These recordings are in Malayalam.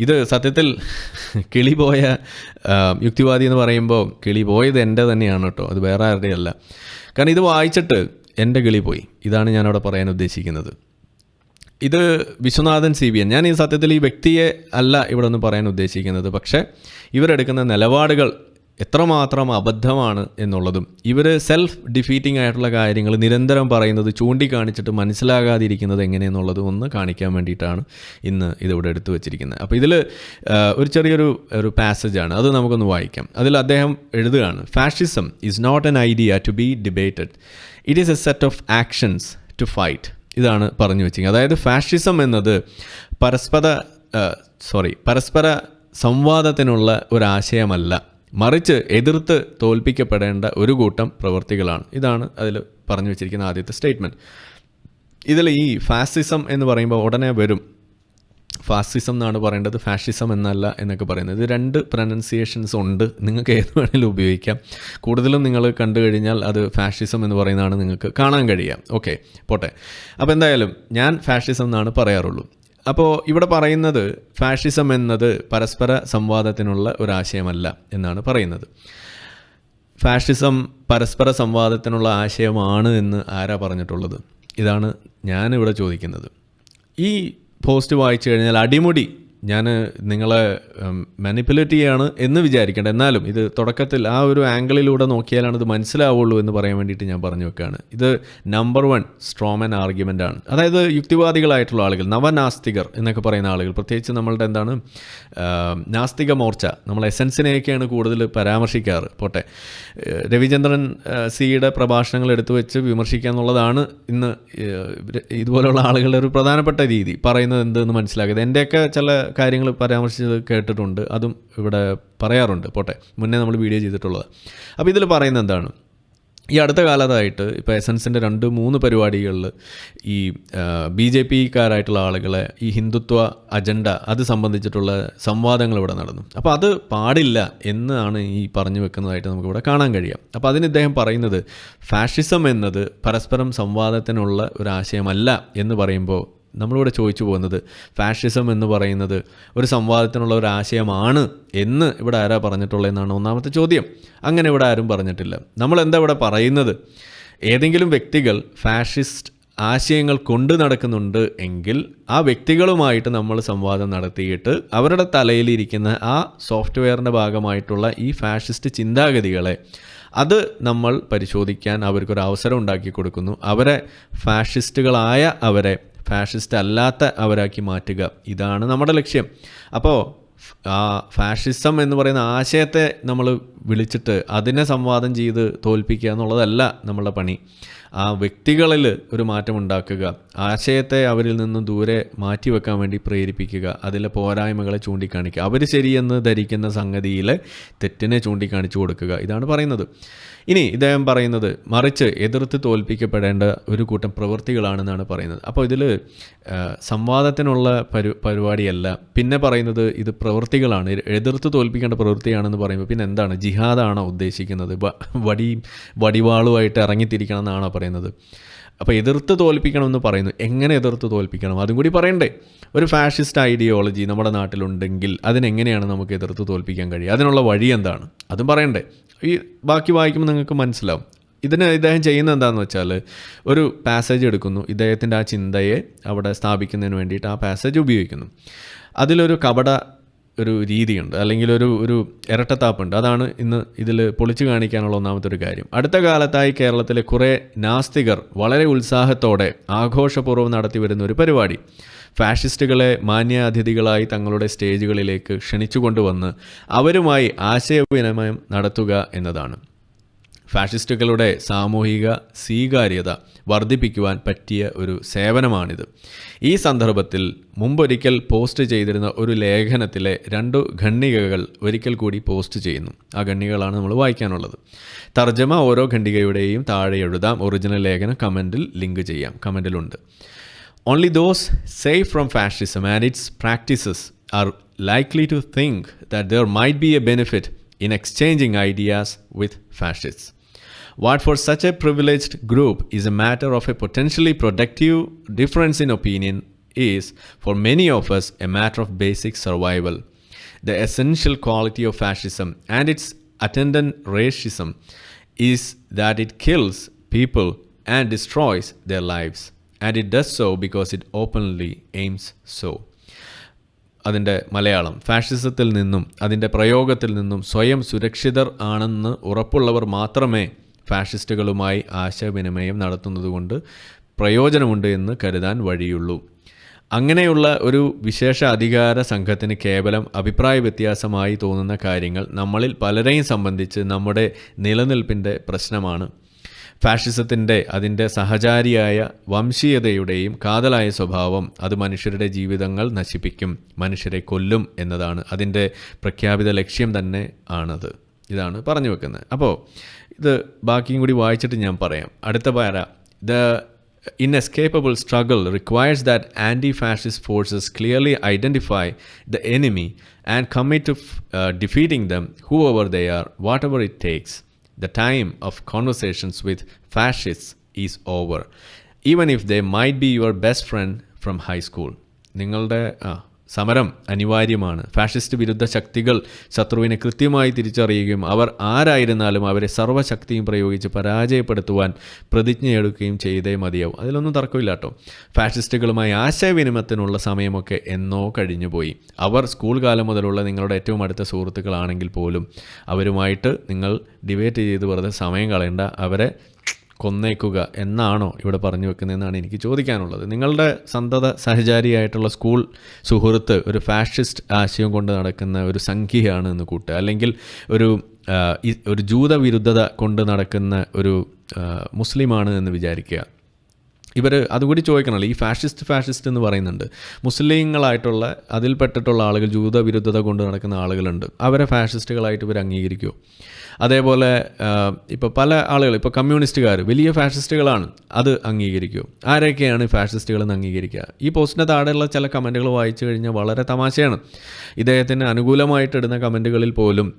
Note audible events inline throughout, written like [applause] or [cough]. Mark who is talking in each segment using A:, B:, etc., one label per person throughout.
A: ഇത് സത്യത്തിൽ കിളി പോയ യുക്തിവാദി എന്ന് പറയുമ്പോൾ കിളി പോയത് എന്റെ തന്നെയാണ് കേട്ടോ. അത് വേറെ ആരുടെയല്ല കാരണം ഇത് വായിച്ചിട്ട് എന്റെ കിളി പോയി. ഇതാണ് ഞാനവിടെ പറയാൻ ഉദ്ദേശിക്കുന്നത്. ഇത് വിശ്വനാഥൻ സി. B N. ഞാൻ ഈ സത്യത്തിൽ ഈ വ്യക്തിയെ അല്ല ഇവിടെ ഒന്ന് പറയാൻ ഉദ്ദേശിക്കുന്നത്. പക്ഷേ ഇവരെടുക്കുന്ന നിലപാടുകൾ എത്രമാത്രം അബദ്ധമാണ് എന്നുള്ളതും ഇവർ സെൽഫ് ഡിഫീറ്റിംഗ് ആയിട്ടുള്ള കാര്യങ്ങൾ നിരന്തരം പറയുന്നത് ചൂണ്ടിക്കാണിച്ചിട്ട് മനസ്സിലാകാതിരിക്കുന്നത് എങ്ങനെയെന്നുള്ളതും ഒന്ന് കാണിക്കാൻ വേണ്ടിയിട്ടാണ് ഇന്ന് ഇതിവിടെ എടുത്തു വച്ചിരിക്കുന്നത്. അപ്പോൾ ഇതിൽ ഒരു ചെറിയൊരു ഒരു പാസേജാണ് അത് നമുക്കൊന്ന് വായിക്കാം. അതിൽ അദ്ദേഹം എഴുതുകയാണ് fascism is not an idea to be debated it is a set of actions to fight ഇതാണ് പറഞ്ഞു വെച്ചിരിക്കുന്നത്. അതായത് ഫാഷിസം എന്നത് പരസ്പര സോറി പരസ്പര സംവാദത്തിനുള്ള ഒരാശയമല്ല മറിച്ച് എതിർത്ത് തോൽപ്പിക്കപ്പെടേണ്ട ഒരു കൂട്ടം പ്രവർത്തികളാണ്. ഇതാണ് അതിൽ പറഞ്ഞു വെച്ചിരിക്കുന്ന ആദ്യത്തെ സ്റ്റേറ്റ്മെന്റ് ഇതിൽ ഈ ഫാസിസം എന്ന് പറയുമ്പോൾ ഉടനെ വരും. ഫാസിസം എന്നാണ് പറയേണ്ടത്. ഫാഷിസം എന്നല്ല എന്നൊക്കെ പറയുന്നത്. ഇത് രണ്ട് പ്രനൗൺസിയേഷൻസ് ഉണ്ട്. നിങ്ങൾക്ക് ഏത് വേണമെങ്കിലും ഉപയോഗിക്കാം. കൂടുതലും നിങ്ങൾ കണ്ടു കഴിഞ്ഞാൽ അത് ഫാഷിസം എന്ന് പറയുന്നതാണ് നിങ്ങൾക്ക് കാണാൻ കഴിയുക ഓക്കെ പോട്ടെ. അപ്പോൾ എന്തായാലും ഞാൻ ഫാഷിസം എന്നാണ് പറയാറുള്ളൂ. അപ്പോൾ ഇവിടെ പറയുന്നത് ഫാഷിസം എന്നത് പരസ്പര സംവാദത്തിനുള്ള ഒരാശയമല്ല എന്നാണ് പറയുന്നത്. ഫാഷിസം പരസ്പര സംവാദത്തിനുള്ള ആശയമാണ് എന്ന് ആരാ പറഞ്ഞിട്ടുള്ളത്? ഇതാണ് ഞാനിവിടെ ചോദിക്കുന്നത്. ഈ പോസ്റ്റ് വായിച്ചു കഴിഞ്ഞാൽ അടിമുടി ഞാൻ നിങ്ങളെ മാനിപ്പുലേറ്റ് ചെയ്യാണ് എന്ന് വിചാരിക്കേണ്ട. എന്നാലും ഇത് തുടക്കത്തിൽ ആ ഒരു ആംഗിളിലൂടെ നോക്കിയാലാണ് ഇത് മനസ്സിലാവുള്ളൂ എന്ന് പറയാൻ വേണ്ടിയിട്ട് ഞാൻ പറഞ്ഞു വെക്കുകയാണ് ഇത് നമ്പർ വൺ സ്ട്രോമൻ ആർഗ്യുമെന്റ് ആണ്. അതായത് യുക്തിവാദികളായിട്ടുള്ള ആളുകൾ നവനാസ്തികർ എന്നൊക്കെ പറയുന്ന ആളുകൾ. പ്രത്യേകിച്ച് നമ്മളുടെ എന്താണ് നാസ്തിക മോർച്ച നമ്മൾ എസൻസിനെയൊക്കെയാണ് കൂടുതൽ പരാമർശിക്കാറ്. പോട്ടെ. രവിചന്ദ്രൻ സിയുടെ പ്രഭാഷണങ്ങൾ എടുത്തു വെച്ച് വിമർശിക്കുക എന്നുള്ളതാണ് ഇന്ന് ഇതുപോലുള്ള ആളുകളുടെ ഒരു പ്രധാനപ്പെട്ട രീതി. പറയുന്നത് എന്തെന്ന് മനസ്സിലാക്കിയത്? എന്റെയൊക്കെ ചില കാര്യങ്ങൾ പരാമർശിച്ചത് കേട്ടിട്ടുണ്ട്. അതും ഇവിടെ പറയാറുണ്ട്. പോട്ടെ. മുന്നേ നമ്മൾ വീഡിയോ ചെയ്തിട്ടുള്ളത്. അപ്പോൾ ഇതിൽ പറയുന്നത് എന്താണ്? ഈ അടുത്ത കാലത്തായിട്ട് ഇപ്പോൾ എസൻസിന്റെ രണ്ട് മൂന്ന് പരിപാടികളിൽ ഈ ബി ജെ പിക്കാരായിട്ടുള്ള ആളുകളെ ഈ ഹിന്ദുത്വ അജണ്ട അത് സംബന്ധിച്ചിട്ടുള്ള സംവാദങ്ങൾ ഇവിടെ നടന്നു. അപ്പോൾ അത് പാടില്ല എന്നാണ് ഈ പറഞ്ഞു വെക്കുന്നതായിട്ട് നമുക്കിവിടെ കാണാൻ കഴിയാം. അപ്പോൾ അതിന് ഇദ്ദേഹം പറയുന്നത് ഫാഷിസം എന്നത് പരസ്പരം സംവാദത്തിനുള്ള ഒരു ആശയമല്ല എന്ന് പറയുമ്പോൾ നമ്മളിവിടെ ചോദിച്ചു പോകുന്നത് ഫാഷിസം എന്ന് പറയുന്നത് ഒരു സംവാദത്തിനുള്ള ഒരു ആശയമാണ് എന്ന് ഇവിടെ ആരാ പറഞ്ഞിട്ടുള്ളതെന്നാണ് ഒന്നാമത്തെ ചോദ്യം. അങ്ങനെ ഇവിടെ ആരും പറഞ്ഞിട്ടില്ല. നമ്മൾ എന്താ ഇവിടെ പറയുന്നത്? ഏതെങ്കിലും വ്യക്തികൾ ഫാഷിസ്റ്റ് ആശയങ്ങൾ കൊണ്ടു നടക്കുന്നുണ്ട് എങ്കിൽ ആ വ്യക്തികളുമായിട്ട് നമ്മൾ സംവാദം നടത്തിയിട്ട് അവരുടെ തലയിലിരിക്കുന്ന ആ സോഫ്റ്റ്വെയറിന്റെ ഭാഗമായിട്ടുള്ള ഈ ഫാഷിസ്റ്റ് ചിന്താഗതികളെ അത് നമ്മൾ പരിശോധിക്കാൻ അവർക്കൊരു അവസരം ഉണ്ടാക്കി കൊടുക്കുന്നു. അവരെ ഫാഷിസ്റ്റുകളായ അവരെ ഫാഷിസ്റ്റ് അല്ലാത്ത അവരാക്കി മാറ്റുക. ഇതാണ് നമ്മുടെ ലക്ഷ്യം. അപ്പോൾ ആ ഫാഷിസം എന്ന് പറയുന്ന ആശയത്തെ നമ്മൾ വിളിച്ചിട്ട് അതിനെ സംവാദം ചെയ്ത് തോൽപ്പിക്കുക എന്നുള്ളതല്ല നമ്മളുടെ പണി. ആ വ്യക്തികളിൽ ഒരു മാറ്റം ഉണ്ടാക്കുക. ആശയത്തെ അവരിൽ നിന്നും ദൂരെ മാറ്റിവെക്കാൻ വേണ്ടി പ്രേരിപ്പിക്കുക. അതിലെ പോരായ്മകളെ ചൂണ്ടിക്കാണിക്കുക. അവർ ശരിയെന്ന് ധരിക്കുന്ന സംഗതിയിലെ തെറ്റിനെ ചൂണ്ടിക്കാണിച്ചു കൊടുക്കുക. ഇതാണ് പറയുന്നത്. ഇനി ഇദ്ദേഹം പറയുന്നത് മറിച്ച് എതിർത്ത് തോൽപ്പിക്കപ്പെടേണ്ട ഒരു കൂട്ടം പ്രവൃത്തികളാണെന്നാണ് പറയുന്നത്. അപ്പോൾ ഇതിൽ സംവാദത്തിനുള്ള പരു പരിപാടിയല്ല. പിന്നെ പറയുന്നത് ഇത് പ്രവൃത്തികളാണ്. എതിർത്ത് തോൽപ്പിക്കേണ്ട പ്രവൃത്തിയാണെന്ന് പറയുമ്പോൾ പിന്നെ എന്താണ്? ജിഹാദാണോ ഉദ്ദേശിക്കുന്നത്? വടി വടിവാളുമായിട്ട് ഇറങ്ങിത്തിരിക്കണം എന്നാണോ പറയുന്നത്? അപ്പോൾ എതിർത്ത് തോൽപ്പിക്കണമെന്ന് പറയുന്നു. എങ്ങനെ എതിർത്ത് തോൽപ്പിക്കണം? അതും കൂടി പറയണ്ടേ. ഒരു ഫാഷിസ്റ്റ് ഐഡിയോളജി നമ്മുടെ നാട്ടിലുണ്ടെങ്കിൽ അതിനെങ്ങനെയാണ് നമുക്ക് എതിർത്ത് തോൽപ്പിക്കാൻ കഴിയുക? അതിനുള്ള വഴി എന്താണ്? അതും പറയണ്ടേ. ഈ ബാക്കി വായിക്കുമ്പോൾ നിങ്ങൾക്ക് മനസ്സിലാവും. ഇതിന് ഇദ്ദേഹം ചെയ്യുന്ന എന്താണെന്ന് വെച്ചാൽ ഒരു പാസേജ് എടുക്കുന്നു. ഇദ്ദേഹത്തിന്റെ ആ ചിന്തയെ അവിടെ സ്ഥാപിക്കുന്നതിന് വേണ്ടിയിട്ട് ആ പാസേജ് ഉപയോഗിക്കുന്നു. അതിലൊരു കപട ഒരു രീതിയുണ്ട്. അല്ലെങ്കിൽ ഒരു ഒരു ഇരട്ടത്താപ്പുണ്ട്. അതാണ് ഇന്ന് ഇതിൽ പൊളിച്ചു കാണിക്കാനുള്ള ഒന്നാമത്തെ ഒരു കാര്യം. അടുത്ത കാലത്തായി കേരളത്തിലെ കുറേ നാസ്തികർ വളരെ ഉത്സാഹത്തോടെ ആഘോഷപൂർവം നടത്തി വരുന്ന ഒരു പരിപാടി. ഫാഷിസ്റ്റുകളെ മാന്യാതിഥികളായി തങ്ങളുടെ സ്റ്റേജുകളിലേക്ക് ക്ഷണിച്ചുകൊണ്ടുവന്ന് അവരുമായി ആശയവിനിമയം നടത്തുക എന്നതാണ്. ഫാഷിസ്റ്റുകളുടെ സാമൂഹിക സ്വീകാര്യത വർദ്ധിപ്പിക്കുവാൻ പറ്റിയ ഒരു സേവനമാണിത്. ഈ സന്ദർഭത്തിൽ മുമ്പൊരിക്കൽ പോസ്റ്റ് ചെയ്തിരുന്ന ഒരു ലേഖനത്തിലെ രണ്ടു ഖണ്ഡികകൾ ഒരിക്കൽ കൂടി പോസ്റ്റ് ചെയ്യുന്നു. ആ ഖണ്ഡികകളാണ് നമ്മൾ വായിക്കാനുള്ളത്. തർജമ ഓരോ ഖണ്ഡികയുടെയും താഴെ എഴുതാം. ഒറിജിനൽ ലേഖനം കമന്റിൽ ലിങ്ക് ചെയ്യാം. കമന്റിലുണ്ട്. Only those safe from fascism and its practices are likely to think that there might be a benefit in exchanging ideas with fascists. What for such a privileged group is a matter of a potentially productive difference in opinion is, for many of us, a matter of basic survival. The essential quality of fascism and its attendant racism is that it kills people and destroys their lives. And it does so because it openly aims so. അതിന്റെ മലയാളം ഫാഷിസത്തിൽ നിന്നും അതിന്റെ പ്രയോഗത്തിൽ നിന്നും സ്വയം സുരക്ഷിതർ ആണെന്ന് ഉറപ്പുള്ളവർ മാത്രമേ ഫാഷിസ്റ്റുകളുമായി ആശയവിനിമയം നടത്തുന്നതുകൊണ്ട് പ്രയോജനമുണ്ട് എന്ന് കരുതാൻ വഴിയുള്ളൂ. അങ്ങനെയുള്ള ഒരു വിശേഷ അധികാര സംഘത്തിന് കേവലം അഭിപ്രായ വ്യത്യാസമായി തോന്നുന്ന കാര്യങ്ങൾ നമ്മളിൽ പലരെയും സംബന്ധിച്ച് നമ്മുടെ നിലനിൽപ്പിന്റെ പ്രശ്നമാണ്. ഫാഷിസത്തിന്റെ അതിന്റെ സഹചാരിയായ വംശീയതയുടെയും കാതലായ സ്വഭാവം അത് മനുഷ്യരുടെ ജീവിതങ്ങൾ നശിപ്പിക്കും മനുഷ്യരെ കൊല്ലും എന്നതാണ് അതിന്റെ പ്രഖ്യാപിത ലക്ഷ്യം തന്നെ ആണത്. ഇതാണ് പറഞ്ഞു വെക്കുന്നത്. അപ്പോൾ ഇത് ബാക്കിയും കൂടി വായിച്ചിട്ട് ഞാൻ പറയാം. അടുത്ത പാര. The inescapable struggle requires that anti fascist forces clearly identify the enemy and commit to defeating them whoever are whatever it takes the time of conversations with fascists is over even if they might be your best friend from high school നിങ്ങളുടെ ആ സമരം അനിവാര്യമാണ്. ഫാഷിസ്റ്റ് വിരുദ്ധ ശക്തികൾ ശത്രുവിനെ കൃത്യമായി തിരിച്ചറിയുകയും അവർ ആരായിരുന്നാലും അവരെ സർവശക്തിയും പ്രയോഗിച്ച് പരാജയപ്പെടുത്തുവാൻ പ്രതിജ്ഞയെടുക്കുകയും ചെയ്തേ മതിയാവും. അതിലൊന്നും തർക്കമില്ല കേട്ടോ. ഫാഷിസ്റ്റുകളുമായി ആശയവിനിമയത്തിനുള്ള സമയമൊക്കെ എന്നോ കഴിഞ്ഞുപോയി. അവർ സ്കൂൾ കാലം മുതലുള്ള നിങ്ങളുടെ ഏറ്റവും അടുത്ത സുഹൃത്തുക്കളാണെങ്കിൽ പോലും അവരുമായിട്ട് നിങ്ങൾ ഡിബേറ്റ് ചെയ്ത് വെറുതെ സമയം കളയേണ്ട. അവരെ കൊന്നേക്കുക എന്നാണോ ഇവിടെ പറഞ്ഞു വെക്കുന്നതെന്നാണ് എനിക്ക് ചോദിക്കാനുള്ളത്. നിങ്ങളുടെ സന്തത സഹചാരിയായിട്ടുള്ള സ്കൂൾ സുഹൃത്ത് ഒരു ഫാഷിസ്റ്റ് ആശയം കൊണ്ട് നടക്കുന്ന ഒരു സംഖ്യയാണ് എന്ന് കൂട്ടുക. അല്ലെങ്കിൽ ഒരു ഒരു ജൂതവിരുദ്ധത കൊണ്ട് നടക്കുന്ന ഒരു മുസ്ലിമാണ് എന്ന് വിചാരിക്കുക. ഇവർ അതുകൂടി ചോദിക്കണമല്ലോ ഈ ഫാഷിസ്റ്റ് ഫാഷിസ്റ്റ് എന്ന് പറയുന്നുണ്ട്. മുസ്ലിങ്ങളായിട്ടുള്ള അതിൽപ്പെട്ടിട്ടുള്ള ആളുകൾ ജൂതവിരുദ്ധത കൊണ്ട് നടക്കുന്ന ആളുകളുണ്ട്. അവരെ ഫാഷിസ്റ്റുകളായിട്ട് ഇവർ അംഗീകരിക്കുമോ അതേപോലെ ഇപ്പോൾ പല ആളുകൾ ഇപ്പോൾ കമ്മ്യൂണിസ്റ്റുകാർ വലിയ ഫാഷിസ്റ്റുകളാണ് അത് അംഗീകരിക്കുമോ ആരൊക്കെയാണ് ഫാഷിസ്റ്റുകളെന്ന് അംഗീകരിക്കുക? ഈ പോസ്റ്റിന്റെ താഴെയുള്ള ചില കമന്റുകൾ വായിച്ചു കഴിഞ്ഞാൽ വളരെ തമാശയാണ്. ഇദ്ദേഹത്തിന് അനുകൂലമായിട്ടിടുന്ന കമന്റുകളിൽ പോലും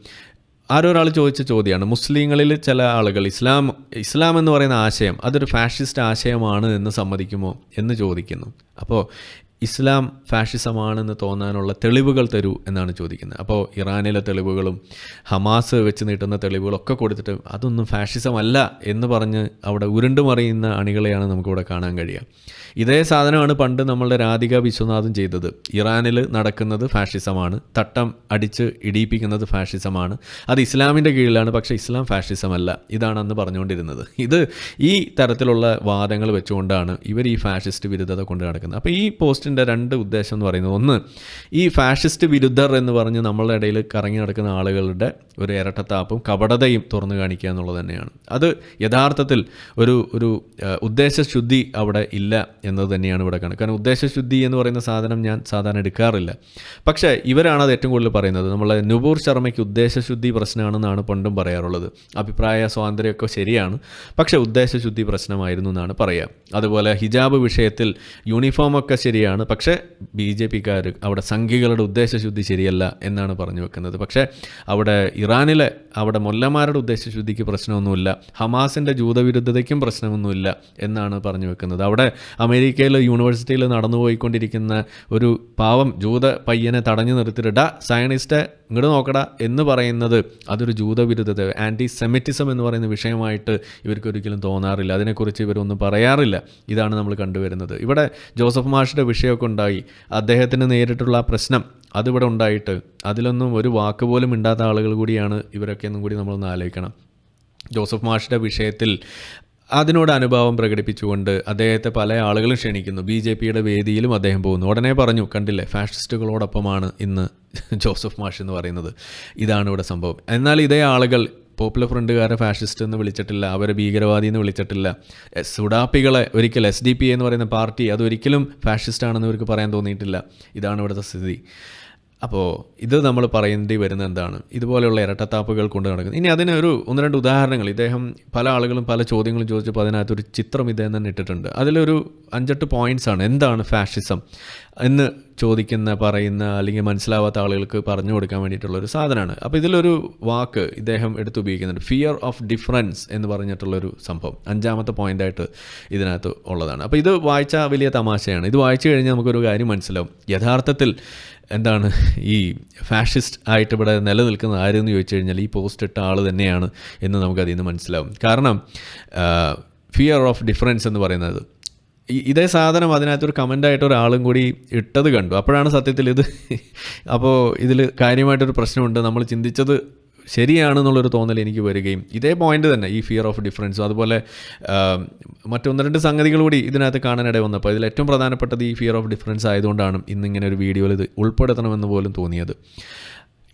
A: ആരോ ഒരാൾ ചോദിച്ച ചോദ്യമാണ് മുസ്ലിങ്ങളിൽ ചില ആളുകൾ ഇസ്ലാം ഇസ്ലാം എന്ന് പറയുന്ന ആശയം അതൊരു ഫാഷിസ്റ്റ് ആശയമാണ് എന്ന് സമ്മതിക്കുമോ എന്ന് ചോദിക്കുന്നു. അപ്പോൾ ഇസ്ലാം ഫാഷിസമാണെന്ന് തോന്നാനുള്ള തെളിവുകൾ തരൂ എന്നാണ് ചോദിക്കുന്നത്. അപ്പോൾ ഇറാനിലെ തെളിവുകളും ഹമാസ് വെച്ച് നീട്ടുന്ന തെളിവുകളൊക്കെ കൊടുത്തിട്ട് അതൊന്നും ഫാഷിസം അല്ല എന്ന് പറഞ്ഞ് അവിടെ ഉരുണ്ടുമറിയുന്ന അണികളെയാണ് നമുക്കിവിടെ കാണാൻ കഴിയുക. ഇതേ സാധനമാണ് പണ്ട് നമ്മളുടെ രാധിക വിശ്വനാഥും ചെയ്തത്. ഇറാനിൽ നടക്കുന്നത് ഫാഷിസമാണ്. തട്ടം അടിച്ച് ഇടിയിപ്പിക്കുന്നത് ഫാഷിസമാണ്. അത് ഇസ്ലാമിന്റെ കീഴിലാണ് പക്ഷേ ഇസ്ലാം ഫാഷിസമല്ല. ഇതാണ് അന്ന് പറഞ്ഞുകൊണ്ടിരുന്നത്. ഇത് ഈ തരത്തിലുള്ള വാദങ്ങൾ വെച്ചുകൊണ്ടാണ് ഇവർ ഈ ഫാഷിസ്റ്റ് വിരുദ്ധത കൊണ്ട് നടക്കുന്നത്. അപ്പോൾ ഈ പോസ്റ്റിന്റെ രണ്ട് ഉദ്ദേശം എന്ന് പറയുന്നത് ഒന്ന് ഈ ഫാഷിസ്റ്റ് വിരുദ്ധർ എന്ന് പറഞ്ഞ് നമ്മളുടെ ഇടയിൽ കറങ്ങി നടക്കുന്ന ആളുകളുടെ ഒരു ഇരട്ടത്താപ്പും കപടതയും തുറന്നു കാണിക്കുക എന്നുള്ളത് തന്നെയാണ്. അത് യഥാർത്ഥത്തിൽ ഒരു ഒരു ഉദ്ദേശശുദ്ധി അവിടെ ഇല്ല എന്നത് തന്നെയാണ് ഇവിടെ കാണുന്നത് കാരണം ഉദ്ദേശശുദ്ധി എന്ന് പറയുന്ന സാധനം ഞാൻ സാധാരണ എടുക്കാറില്ല. പക്ഷേ ഇവരാണ് അത് ഏറ്റവും കൂടുതൽ പറയുന്നത്. നമ്മളെ നുപൂർ ശർമ്മയ്ക്ക് ഉദ്ദേശശുദ്ധി പ്രശ്നമാണെന്നാണ് പണ്ടും പറയാറുള്ളത്. അഭിപ്രായ സ്വാതന്ത്ര്യമൊക്കെ ശരിയാണ് പക്ഷേ ഉദ്ദേശശുദ്ധി പ്രശ്നമായിരുന്നു എന്നാണ് പറയുക അതുപോലെ ഹിജാബ് വിഷയത്തിൽ യൂണിഫോമൊക്കെ ശരിയാണ് പക്ഷേ ബി ജെ പിക്കാർ അവിടെ സംഘികളുടെ ഉദ്ദേശശുദ്ധി ശരിയല്ല എന്നാണ് പറഞ്ഞു വെക്കുന്നത്. പക്ഷേ അവിടെ ഇറാനിലെ അവിടെ മൊല്ലമാരുടെ ഉദ്ദേശശുദ്ധിക്ക് പ്രശ്നമൊന്നുമില്ല. ഹമാസിന്റെ ജൂതവിരുദ്ധതയ്ക്കും പ്രശ്നമൊന്നുമില്ല എന്നാണ് പറഞ്ഞു വെക്കുന്നത്. അവിടെ അമേരിക്കയിലെ യൂണിവേഴ്സിറ്റിയിൽ നടന്നുപോയിക്കൊണ്ടിരിക്കുന്ന ഒരു പാവം ജൂത പയ്യനെ തടഞ്ഞു നിർത്തിയിട്ട സയനിസ്റ്റ് ഇങ്ങോട്ട് നോക്കടാ എന്ന് പറയുന്നത് അതൊരു ജൂതവിരുദ്ധത ആന്റി സെമിറ്റിസം എന്ന് പറയുന്ന വിഷയമായിട്ട് ഇവർക്ക് ഒരിക്കലും തോന്നാറില്ല. അതിനെക്കുറിച്ച് ഇവരൊന്നും പറയാറില്ല. ഇതാണ് നമ്മൾ കണ്ടുവരുന്നത്. ഇവിടെ ജോസഫ് മാഷിന്റെ വിഷയമൊക്കെ ഉണ്ടായി. അദ്ദേഹത്തിന് നേരിട്ടുള്ള പ്രശ്നം അതിവിടെ ഉണ്ടായിട്ട് അതിലൊന്നും ഒരു വാക്ക് പോലും ഇണ്ടാത്ത ആളുകൾ കൂടിയാണ് ഇവരൊക്കെ എന്നും കൂടി നമ്മളൊന്ന് ആലോചിക്കണം. ജോസഫ് മാഷിന്റെ വിഷയത്തിൽ അതിനോട് അനുഭാവം പ്രകടിപ്പിച്ചുകൊണ്ട് അദ്ദേഹത്തെ പല ആളുകളും ക്ഷണിക്കുന്നു. ബി ജെ പിയുടെ വേദിയിലും അദ്ദേഹം പോകുന്നു. ഉടനെ പറഞ്ഞു കണ്ടില്ലേ ഫാഷിസ്റ്റുകളോടൊപ്പമാണ് ഇന്ന് ജോസഫ് മാഷ് എന്ന് പറയുന്നത്. ഇതാണ് ഇവിടെ സംഭവം. എന്നാൽ ഇതേ ആളുകൾ പോപ്പുലർ ഫ്രണ്ടുകാരെ ഫാഷിസ്റ്റ് എന്ന് വിളിച്ചിട്ടില്ല അവരെ ഭീകരവാദി എന്ന് വിളിച്ചിട്ടില്ല. സുഡാപ്പികളെ ഒരിക്കൽ എസ് ഡി പി എന്ന് പറയുന്ന പാർട്ടി അതൊരിക്കലും ഫാഷിസ്റ്റ് ആണെന്ന് ഇവർക്ക് പറയാൻ തോന്നിയിട്ടില്ല. ഇതാണ് ഇവിടുത്തെ സ്ഥിതി. അപ്പോൾ ഇത് നമ്മൾ പറയേണ്ടി വരുന്ന എന്താണ്? ഇതുപോലെയുള്ള ഇരട്ടത്താപ്പുകൾ കൊണ്ട് നടക്കുന്നത് ഇനി അതിന് ഒരു ഒന്ന് രണ്ട് ഉദാഹരണങ്ങൾ. ഇദ്ദേഹം പല ആളുകളും പല ചോദ്യങ്ങളും ചോദിച്ചപ്പോൾ അതിനകത്തൊരു ചിത്രം ഇദ്ദേഹം തന്നെ ഇട്ടിട്ടുണ്ട്. അതിലൊരു അഞ്ചെട്ട് പോയിന്റ്സ് ആണ്. എന്താണ് ഫാഷിസം എന്ന് ചോദിക്കുന്ന പറയുന്ന അല്ലെങ്കിൽ മനസ്സിലാവാത്ത ആളുകൾക്ക് പറഞ്ഞു കൊടുക്കാൻ വേണ്ടിയിട്ടുള്ള ഒരു സാധനമാണ്. അപ്പോൾ ഇതിലൊരു വാക്ക് ഇദ്ദേഹം എടുത്ത് ഉപയോഗിക്കുന്നുണ്ട്. ഫിയർ ഓഫ് ഡിഫറൻസ് എന്ന് പറഞ്ഞിട്ടുള്ളൊരു സംഭവം. അഞ്ചാമത്തെ പോയിന്റായിട്ട് ഇതിനകത്ത് ഉള്ളതാണ്. അപ്പോൾ ഇത് വായിച്ച വലിയ തമാശയാണ്. ഇത് വായിച്ചു കഴിഞ്ഞാൽ നമുക്കൊരു കാര്യം മനസ്സിലാവും. യഥാർത്ഥത്തിൽ എന്താണ് ഈ ഫാഷിസ്റ്റ് ആയിട്ട് ഇവിടെ നിലനിൽക്കുന്ന ആരെന്ന് ചോദിച്ചു കഴിഞ്ഞാൽ ഈ പോസ്റ്റ് ഇട്ട ആൾ തന്നെയാണ് എന്ന് നമുക്കതിൽ നിന്ന് മനസ്സിലാവും. കാരണം ഫിയർ ഓഫ് ഡിഫറൻസ് എന്ന് പറയുന്നത് ഇതേ സാധനം അതിനകത്തൊരു കമന്റായിട്ട് ഒരാളും കൂടി ഇട്ടത് കണ്ടു. അപ്പോഴാണ് സത്യത്തിൽ ഇത് [laughs] അപ്പോൾ ഇതിൽ കാര്യമായിട്ടൊരു പ്രശ്നമുണ്ട്. നമ്മൾ ചിന്തിച്ചത് ശരിയാണെന്നുള്ളൊരു തോന്നൽ എനിക്ക് വരികയും ഇതേ പോയിന്റ് തന്നെ ഈ ഫിയർ ഓഫ് ഡിഫറൻസ് അതുപോലെ മറ്റൊന്ന് രണ്ട് സംഗതികൾ കൂടി ഇതിനകത്ത് കാണാനിട വന്നപ്പോൾ ഇതിൽ ഏറ്റവും പ്രധാനപ്പെട്ടത് ഈ ഫിയർ ഓഫ് ഡിഫറൻസ് ആയതുകൊണ്ടാണ് ഇന്നിങ്ങനെ ഒരു വീഡിയോയിൽ ഇത് ഉൾപ്പെടുത്തണമെന്ന് പോലും തോന്നിയത്.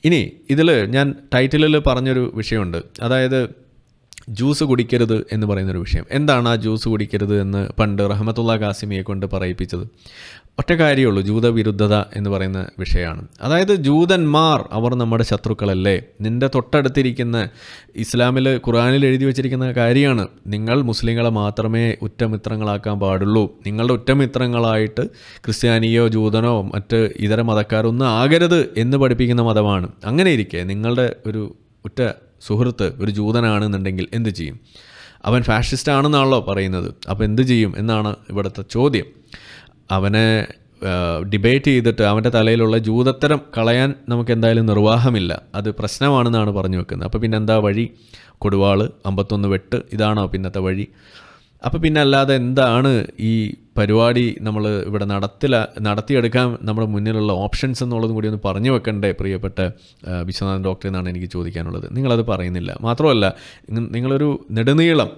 A: ഇനി ഇതിൽ ഞാൻ ടൈറ്റിലിൽ പറഞ്ഞൊരു വിഷയമുണ്ട്. അതായത് ജ്യൂസ് കുടിക്കരുത് എന്ന് പറയുന്നൊരു വിഷയം. എന്താണ് ആ ജ്യൂസ് കുടിക്കരുത് എന്ന് പണ്ട് റഹമത്തുള്ള കാസിമിയെ കൊണ്ട് പറയിപ്പിച്ചത്? ഒറ്റ കാര്യമുള്ളൂ ജൂതവിരുദ്ധത എന്ന് പറയുന്ന വിഷയമാണ്. അതായത് ജൂതന്മാർ അവർ നമ്മുടെ ശത്രുക്കളല്ലേ? നിന്റെ തൊട്ടടുത്തിരിക്കുന്ന ഇസ്ലാമിൽ ഖുറാനിൽ എഴുതി വച്ചിരിക്കുന്ന കാര്യമാണ്. നിങ്ങൾ മുസ്ലിങ്ങളെ മാത്രമേ ഉറ്റമിത്രങ്ങളാക്കാൻ പാടുള്ളൂ. നിങ്ങളുടെ ഉറ്റമിത്രങ്ങളായിട്ട് ക്രിസ്ത്യാനിയോ ജൂതനോ മറ്റ് ഇതര മതക്കാരൊന്നും ആകരുത് എന്ന് പഠിപ്പിക്കുന്ന മതമാണ്. അങ്ങനെ ഇരിക്കെ നിങ്ങളുടെ ഒരു ഉറ്റ സുഹൃത്ത് ഒരു ജൂതനാണെന്നുണ്ടെങ്കിൽ എന്ത് ചെയ്യും? അവൻ ഫാഷിസ്റ്റ് ആണെന്നാണല്ലോ പറയുന്നത്. അപ്പോൾ എന്ത് ചെയ്യും എന്നാണ് ഇവിടുത്തെ ചോദ്യം. അവനെ ഡിബേറ്റ് ചെയ്തിട്ട് അവന്റെ തലയിലുള്ള ജൂതത്തരം കളയാൻ നമുക്ക് എന്തായാലും നിർവാഹമില്ല. അത് പ്രശ്നമാണെന്നാണ് പറഞ്ഞു വെക്കുന്നത്. അപ്പോൾ പിന്നെ എന്താ വഴി? കൊടുവാൾ അമ്പത്തൊന്ന് വെട്ട്. ഇതാണോ പിന്നത്തെ വഴി? അപ്പോൾ പിന്നെ അല്ലാതെ എന്താണ് ഈ പരിപാടി നമ്മൾ ഇവിടെ നടത്തില നടത്തിയെടുക്കാൻ നമ്മുടെ മുന്നിലുള്ള ഓപ്ഷൻസ് എന്നുള്ളതും കൂടി ഒന്ന് പറഞ്ഞു വെക്കണ്ടേ പ്രിയപ്പെട്ട വിശ്വനാഥൻ ഡോക്ടർ എന്നാണ് എനിക്ക് ചോദിക്കാനുള്ളത്. നിങ്ങളത് പറയുന്നില്ല. മാത്രമല്ല നിങ്ങ- നിങ്ങളൊരു നെടുനീളം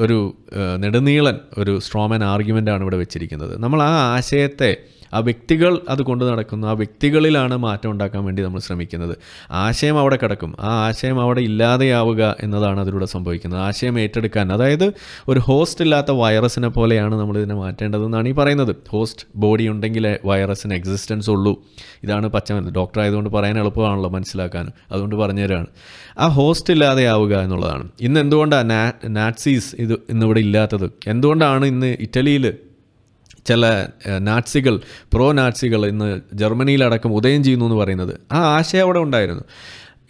A: ഒരു നെടുനീളൻ ഒരു സ്ട്രോമൻ ആർഗ്യുമെന്റാണ് ഇവിടെ വെച്ചിരിക്കുന്നത്. നമ്മൾ ആ ആശയത്തെ ആ വ്യക്തികൾ അത് കൊണ്ടു നടക്കുന്നു. ആ വ്യക്തികളിലാണ് മാറ്റം ഉണ്ടാക്കാൻ വേണ്ടി നമ്മൾ ശ്രമിക്കുന്നത്. ആശയം അവിടെ കിടക്കും. ആ ആശയം അവിടെ ഇല്ലാതെയാവുക എന്നതാണ് അതിലൂടെ സംഭവിക്കുന്നത്. ആശയം ഏറ്റെടുക്കാൻ അതായത് ഒരു ഹോസ്റ്റ് ഇല്ലാത്ത വൈറസിനെ പോലെയാണ് നമ്മൾ ഇതിനെ മാറ്റേണ്ടതെന്നാണ് ഈ പറയുന്നത്. ഹോസ്റ്റ് ബോഡി ഉണ്ടെങ്കിലേ വൈറസിന് എക്സിസ്റ്റൻസ് ഉള്ളൂ. ഇതാണ് പച്ച ഡോക്ടർ ആയതുകൊണ്ട് പറയാൻ എളുപ്പമാണല്ലോ മനസ്സിലാക്കാനും. അതുകൊണ്ട് പറഞ്ഞുതരാണ്. ആ ഹോസ്റ്റ് ഇല്ലാതെയാവുക എന്നുള്ളതാണ്. ഇന്ന് എന്തുകൊണ്ടാണ് നാറ്റ്സീസ് ഇത് ഇന്നിവിടെ ഇല്ലാത്തത്? എന്തുകൊണ്ടാണ് ഇന്ന് ഇറ്റലിയിൽ ചില നാട്സികൾ പ്രോ നാറ്റ്സികൾ ഇന്ന് ജർമ്മനിയിലടക്കം ഉദയം ചെയ്യുന്നു എന്ന് പറയുന്നത്. ആ ആശയം അവിടെ ഉണ്ടായിരുന്നു.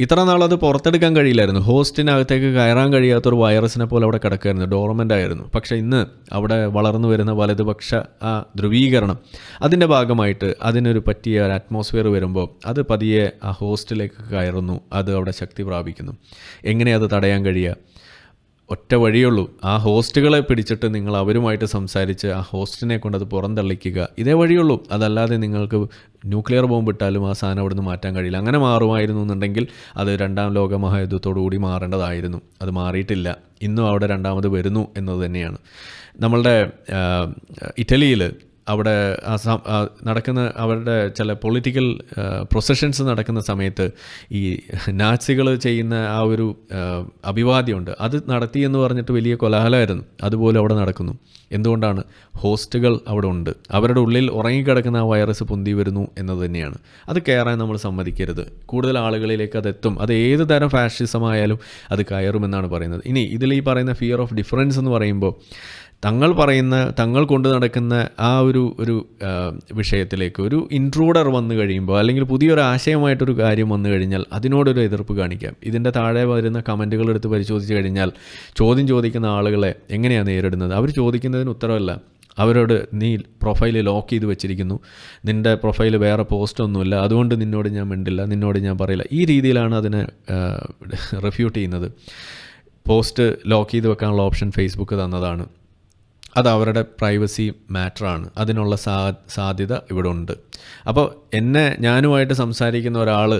A: ഇത്ര നാളത് പുറത്തെടുക്കാൻ കഴിയില്ലായിരുന്നു. ഹോസ്റ്റിനകത്തേക്ക് കയറാൻ കഴിയാത്തൊരു വൈറസിനെ പോലെ അവിടെ കിടക്കുമായിരുന്നു ഡോർമെന്റ് ആയിരുന്നു. പക്ഷേ ഇന്ന് അവിടെ വളർന്നു വരുന്ന വലതുപക്ഷ ആ ധ്രുവീകരണം അതിന്റെ ഭാഗമായിട്ട് അതിനൊരു പറ്റിയ ഒരു അറ്റ്മോസ്ഫിയർ വരുമ്പോൾ അത് പതിയെ ആ ഹോസ്റ്റിലേക്ക് കയറുന്നു. അത് അവിടെ ശക്തി പ്രാപിക്കുന്നു. എങ്ങനെ അത് തടയാൻ കഴിയുക? ഒറ്റ വഴിയുള്ളൂ ആ ഹോസ്റ്റുകളെ പിടിച്ചിട്ട് നിങ്ങൾ അവരുമായിട്ട് സംസാരിച്ച് ആ ഹോസ്റ്റിനെ കൊണ്ടത് പുറന്തള്ളിക്കുക. ഇതേ വഴിയുള്ളൂ അതല്ലാതെ നിങ്ങൾക്ക് ന്യൂക്ലിയർ ബോംബ് ഇട്ടാലും ആ സാധനം അവിടുന്ന് മാറ്റാൻ കഴിയില്ല. അങ്ങനെ മാറുമായിരുന്നു എന്നുണ്ടെങ്കിൽ അത് രണ്ടാം ലോക മഹായുദ്ധത്തോടുകൂടി മാറേണ്ടതായിരുന്നു. അത് മാറിയിട്ടില്ല. ഇന്നും അവിടെ രണ്ടാമത് വരുന്നു എന്നത് തന്നെയാണ്. നമ്മളുടെ ഇറ്റലിയിൽ അവിടെ നടക്കുന്ന അവരുടെ ചില പൊളിറ്റിക്കൽ പ്രൊസഷൻസ് നടക്കുന്ന സമയത്ത് ഈ നാസികൾ ചെയ്യുന്ന ആ ഒരു അഭിവാദ്യമുണ്ട്. അത് നടത്തി എന്ന് പറഞ്ഞിട്ട് വലിയ കൊലാഹലമായിരുന്നു. അതുപോലെ അവിടെ നടക്കുന്നു. എന്തുകൊണ്ടാണ്? ഹോസ്റ്റുകൾ അവിടെ ഉണ്ട്. അവരുടെ ഉള്ളിൽ ഉറങ്ങിക്കിടക്കുന്ന ആ വൈറസ് പൊന്തി വരുന്നു എന്നത് തന്നെയാണ്. അത് കയറാൻ നമ്മൾ സമ്മതിക്കരുത്. കൂടുതൽ ആളുകളിലേക്ക് അത് എത്തും. അത് ഏത് തരം ഫാഷിസമായാലും അത് കയറുമെന്നാണ് പറയുന്നത്. ഇനി ഇതിൽ ഈ പറയുന്ന ഫിയർ ഓഫ് ഡിഫറൻസ് എന്ന് പറയുമ്പോൾ തങ്ങൾ പറയുന്ന തങ്ങൾ കൊണ്ടു നടക്കുന്ന ആ ഒരു ഒരു വിഷയത്തിലേക്ക് ഒരു ഇൻട്രൂഡർ വന്നു കഴിയുമ്പോൾ അല്ലെങ്കിൽ പുതിയൊരു ആശയമായിട്ടൊരു കാര്യം വന്നു കഴിഞ്ഞാൽ അതിനോടൊരു എതിർപ്പ് കാണിക്കാം. ഇതിന്റെ താഴെ വരുന്ന കമന്റുകൾ എടുത്ത് പരിശോധിച്ച് കഴിഞ്ഞാൽ ചോദ്യം ചോദിക്കുന്ന ആളുകളെ എങ്ങനെയാണ് നേരിടുന്നത്? അവർ ചോദിക്കുന്നതിന് ഉത്തരവല്ല. അവരോട് നീ പ്രൊഫൈൽ ലോക്ക് ചെയ്ത് വെച്ചിരിക്കുന്നു. നിന്റെ പ്രൊഫൈൽ വേറെ പോസ്റ്റ് ഒന്നുമില്ല. അതുകൊണ്ട് നിന്നോട് ഞാൻ മിണ്ടില്ല. നിന്നോട് ഞാൻ പറയില്ല. ഈ രീതിയിലാണ് അതിനെ റിഫ്യൂട്ട് ചെയ്യുന്നത്. പോസ്റ്റ് ലോക്ക് ചെയ്ത് വെക്കാനുള്ള ഓപ്ഷൻ ഫേസ്ബുക്ക് തന്നതാണ്. അത് അവരുടെ പ്രൈവസി മാറ്ററാണ്. അതിനുള്ള സാ സാധ്യത ഇവിടെ ഉണ്ട് അപ്പോൾ എന്നെ ഞാനുമായിട്ട് സംസാരിക്കുന്ന ഒരാൾ